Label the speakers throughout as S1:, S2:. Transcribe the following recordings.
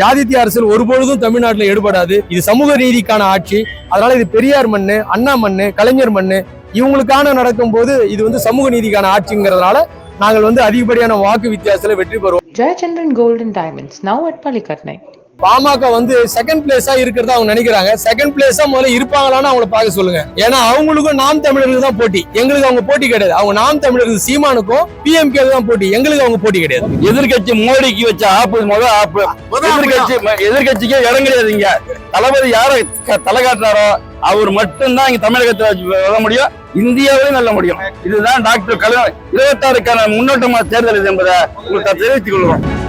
S1: ஜாதித்ய அரசியல் ஒருபொழுதும் தமிழ்நாட்டில் எடுபடாது இது சமூக நீதிக்கான ஆட்சி. அதனால இது பெரியார் மண்ணு அண்ணா மண்ணு கலைஞர் மண்ணு இவங்களுக்கான நடக்கும் போது இது வந்து சமூக நீதிக்கான ஆட்சிங்கிறதுனால நாங்கள் வந்து அதிகப்படியான வாக்கு வித்தியாசத்தில் வெற்றி பெறுவோம்.
S2: Jayachandran golden diamonds now at at
S1: பாமக வந்து செகண்ட் பிளேஸா இருக்கிறதா அவங்க நினைக்கிறாங்க. செகண்ட் பிளேஸா முதல்ல இருப்பாங்களான்னு அவங்கள பார்க்க சொல்லுங்க. ஏன்னா அவங்களுக்கும் நாம் தமிழர்களுக்கு தான் போட்டி. எங்களுக்கு அவங்க போட்டி கிடையாது. அவங்க நாம் தமிழர்கள் சீமானுக்கும் பிஎம்கே தான் போட்டி. எங்களுக்கு அவங்க போட்டி கிடையாது.
S3: எதிர்கட்சி மோடிக்கு வச்ச ஆப்பு முத ஆப்பு. எதிர்கட்சி எதிர்கட்சிக்கே இடம் கிடையாதுங்க தளபதி யார க- தலை காட்டுறாரோ அவர் மட்டும்தான் இங்க தமிழகத்துல வர முடியும். இந்தியாவிலும் வெல்ல முடியும். இதுதான் டாக்டர் கலைஞர் இருபத்தாறுக்கான முன்னோட்டமா தேர்தல் இது என்பதை உங்களுக்கு தெரிவித்துக் கொள்கிறோம்.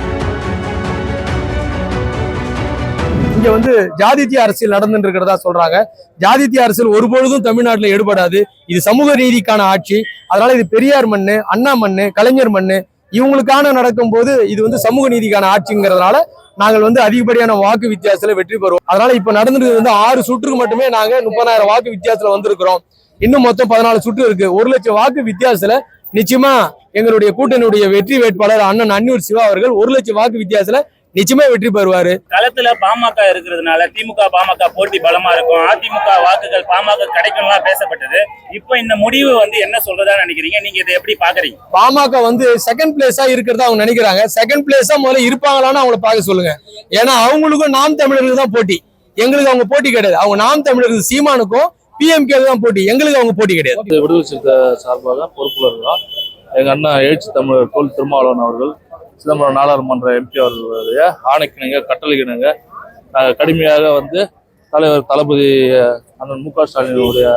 S1: இங்க வந்து ஜாதித்ய அரசியல் நடந்துட்டு இருக்கிறதா சொல்றாங்க. ஜாதித்ய அரசியல் ஒருபொழுதும் தமிழ்நாட்டில் எடுபடாது. இது சமூக நீதிக்கான ஆட்சி. அதனால இது பெரியார் மண்ணு அண்ணா மண்ணு கலைஞர் மண்ணு இவங்களுக்கான நடக்கும் போது இது வந்து சமூக நீதிக்கான ஆட்சிங்கிறதுனால நாங்கள் வந்து அதிகப்படியான வாக்கு வித்தியாசத்துல வெற்றி பெறுவோம். அதனால இப்ப நடந்துட்டு வந்து ஆறு சுற்றுக்கு மட்டுமே நாங்க முப்பதாயிரம் வாக்கு வித்தியாசத்துல வந்திருக்கிறோம். இன்னும் மொத்தம் பதினாலு சுற்று இருக்கு. ஒரு லட்சம் வாக்கு வித்தியாசத்துல நிச்சயமா எங்களுடைய கூட்டணியுடைய வெற்றி வேட்பாளர் அண்ணன் அன்னூர் சிவா அவர்கள் ஒரு லட்சம் வாக்கு வித்தியாசத்துல நிச்சயமா வெற்றி பெறுவாரு.
S4: களத்துல பாமக இருக்கிறதுனால திமுக பாமக போட்டி பலமா இருக்கும். அதிமுக வாக்குகள் பாமக கிடைக்கும்லாம் பேசப்பட்டது. இப்போ இந்த முடிவு வந்து என்ன சொல்றதா நினைக்கிறீங்க? நீங்க இதை எப்படி பாக்குறீங்க?
S1: பாமக வந்து செகண்ட் பிளேஸா இருக்கிறதா அவங்க நினைக்கிறாங்க. செகண்ட் பிளேஸா முதல்ல இருப்பாங்களான்னு அவங்கள பார்க்க சொல்லுங்க. ஏன்னா அவங்களுக்கும் நாம் தமிழர்களுக்கு தான் போட்டி. எங்களுக்கு அவங்க போட்டி கிடையாது. அவங்க நாம் தமிழர்கள் சீமானுக்கும் பிஎம்கே தான் போட்டி. எங்களுக்கு அவங்க போட்டி கிடையாது.
S5: இந்த விடுதலை சார்பாக பொறுப்புள்ளவர்களாம் எங்கள் அண்ணா எழுச்சி தமிழர் தொல் திருமாவளவன் அவர்கள் சிதம்பரம் நாடாளுமன்ற எம்பி அவர்களுடைய ஆணைக்கிணங்க கட்டளைக்கிணங்க நாங்கள் கடுமையாக வந்து தலைவர் தளபதி அண்ணன் மு க ஸ்டாலினுடைய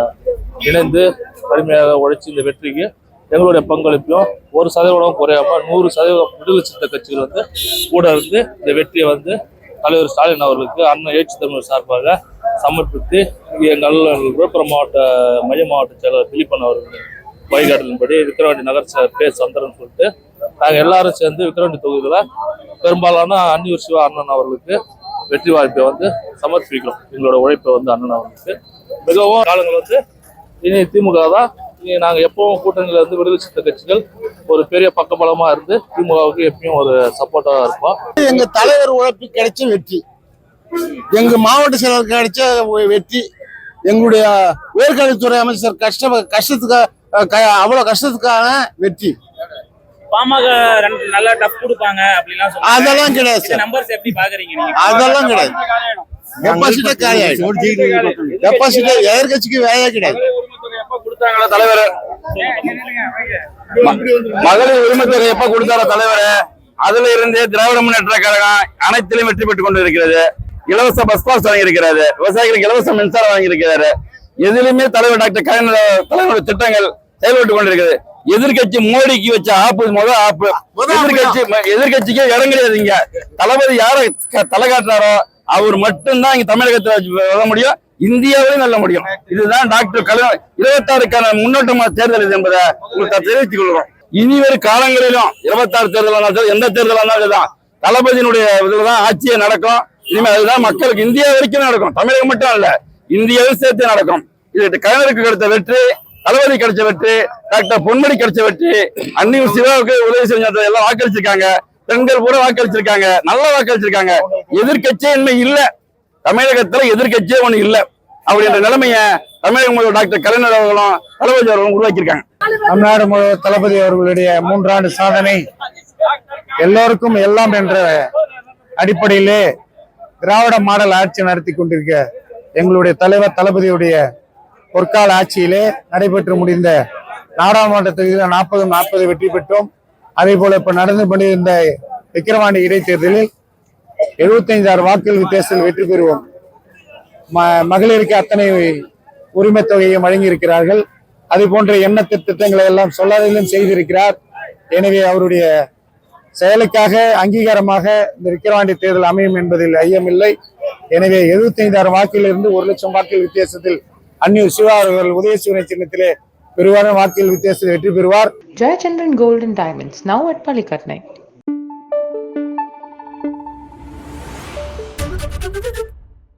S5: இணைந்து கடுமையாக உழைச்சி இந்த வெற்றிக்கு எங்களுடைய பங்களிப்பையும் ஒரு சதவீதம் குறையாம நூறு சதவீதம் விடுதலை சித்த கட்சிகள் வந்து கூட இருந்து இந்த வெற்றியை வந்து தலைவர் ஸ்டாலின் அவர்களுக்கு அண்ணன் எழுச்சி தமிழர் சார்பாக சமர்ப்பித்து இங்கே எங்கள் விழுப்புரம் மாவட்ட மைய மாவட்ட செயலர் திலீபன் அவர்கள் வழிகாட்டலின்படி விக்கிரவாண்டி நகர் பேர் பே சந்திரன் சொல்லிட்டு நாங்கள் எல்லாரும் சேர்ந்து விக்கிரவாண்டி தொகுதியில் பெரும்பாலான அன்னியூர் சிவா அண்ணன் அவர்களுக்கு வெற்றி வாய்ப்பை வந்து சமர்ப்பிக்கிறோம். எங்களோட உழைப்பை வந்து அண்ணன் அவர்களுக்கு. மிகவும் காலங்கள் வந்து இனி திமுக தான். இனி நாங்கள் எப்பவும் கூட்டணியில் இருந்து விடுதலை சித்த கட்சிகள் ஒரு பெரிய பக்கபலமாக இருந்து திமுகவுக்கு எப்பயும் ஒரு சப்போர்ட்டாக இருப்போம்.
S6: எங்கள் தலைவர் உழைப்பு கிடைச்ச வெற்றி. எங்கள் மாவட்ட செயலர் கிடைச்ச வெற்றி. எங்களுடைய உயர்கல்வித்துறை அமைச்சர் கஷ்ட கஷ்டத்துக்கு அவ்வளோ க- கஷ்டத்துக்கான வெற்றி.
S4: பாமக நல்லா டஃப் கொடுப்பாங்க அப்படிலாம் சொல்றாங்க.
S6: அதெல்லாம் கிடையாது
S4: நம்பர்ஸ் எப்படி பாக்குறீங்க நீங்க?
S6: அதெல்லாம் கிடையாது. டெபாசிட்டே காலியாயிடும். டெபாசிட் எதிர்கட்சிக்கு வேலையே கிடையாது.
S3: எப்ப கொடுத்தாங்களா தலைவர்? மகளிர் உரிமை தொகை எப்ப கொடுத்தாரோ தலைவர்? அதுல இருந்து திராவிட முன்னேற்ற கழகம் அனைத்திலும் வெற்றி பெற்றுக் கொண்டு இருக்கிறது இலவச பஸ் பாஸ் வாங்கி இருக்கிறாரு விவசாயிகளுக்கு இலவச மின்சாரம் வாங்கி இருக்கிறாரு எதிலுமே தலைவர் டாக்டர் கலைஞர் தலைவருடைய திட்டங்கள் செயல்பட்டு கொண்டிருக்கிறது. எதிர்கட்சி மோடிக்கு வச்ச ஆப்பு முத ஆப்பு. எதிர்கட்சி எதிர்கட்சிக்கே இடம் கிடையாதுங்க தளபதி யார தலை காட்டுறாரோ அவர் மட்டும்தான் இங்க தமிழகத்துல வர முடியும். இந்தியாவிலும் வெல்ல முடியும். இதுதான் டாக்டர் கலைஞர் இருபத்தாறுக்கான முன்னோட்டமா தேர்தல் இது என்பதை உங்களுக்கு தெரிவித்துக் கொள்கிறோம். இனி வரும் காலங்களிலும் இருபத்தாறு தேர்தல் எந்த தேர்தல் இதுதான். தளபதியினுடைய இதுலதான் ஆட்சியே நடக்கும். இனிமே அதுதான் மக்களுக்கு இந்தியா வரைக்கும் நடக்கும். தமிழகம் மட்டும் இல்ல இந்தியாவில் சேர்த்து நடக்கும். இது கலைஞருக்கு கிடைத்த வெற்றி. தளபதி கிடைச்ச வெற்றி டாக்டர் பொன்மணி கிடைச்ச வெற்றி அன்னியூர் சிவாவுக்கு உதவி செஞ்ச எல்லாம் வாக்களிச்சிருக்காங்க. பெண்கள் கூட வாக்களிச்சிருக்காங்க நல்லா வாக்களிச்சிருக்காங்க. எதிர்க்கட்சியே இன்மை இல்ல. தமிழகத்துல எதிர்க்கட்சியே ஒண்ணு இல்ல. அப்படின்ற நிலைமைய தமிழக முதல்வர் டாக்டர் கலைஞர் அவர்களும் தளபதி அவர்களும் உருவாக்கியிருக்காங்க.
S6: தமிழ்நாடு முதல்வர் தளபதி அவர்களுடைய மூன்றாண்டு சாதனை எல்லோருக்கும் எல்லாம் என்ற அடிப்படையிலே திராவிட மாடல் ஆட்சி நடத்தி கொண்டிருக்க எங்களுடைய தலைவர் தளபதியுடைய பொற்கால ஆட்சியிலே நடைபெற்று முடிந்த நாடாளுமன்ற தொகுதியில் நாற்பது நாற்பது வெற்றி பெற்றோம். அதே போல இப்ப நடந்து கொண்டிருந்த விக்கிரவாண்டி இடைத்தேர்தலில் எழுபத்தைந்தாயிரம் வாக்குகள் வித்தியாசத்தில் வெற்றி பெறுவோம். ம- மகளிருக்கு அத்தனை உரிமை தொகையும் வழங்கியிருக்கிறார்கள். அது போன்ற எண்ணத்து திட்டங்களை எல்லாம் சொல்லாததிலும் செய்திருக்கிறார். எனவே அவருடைய செயலுக்காக அங்கீகாரமாக இந்த விக்கிரவாண்டி தேர்தல் அமையும் என்பதில் ஐயமில்லை. எனவே எழுபத்தைந்தாறு வாக்கிலிருந்து ஒரு லட்சம் வாக்கு வித்தியாசத்தில் அந்நியூர் சிவா அவர்கள் உதயசிவனை சின்னத்திலே பெருவான வாக்கில் வித்தியாசத்தில் வெற்றி பெறுவார்.
S2: Jayachandran golden diamonds now at at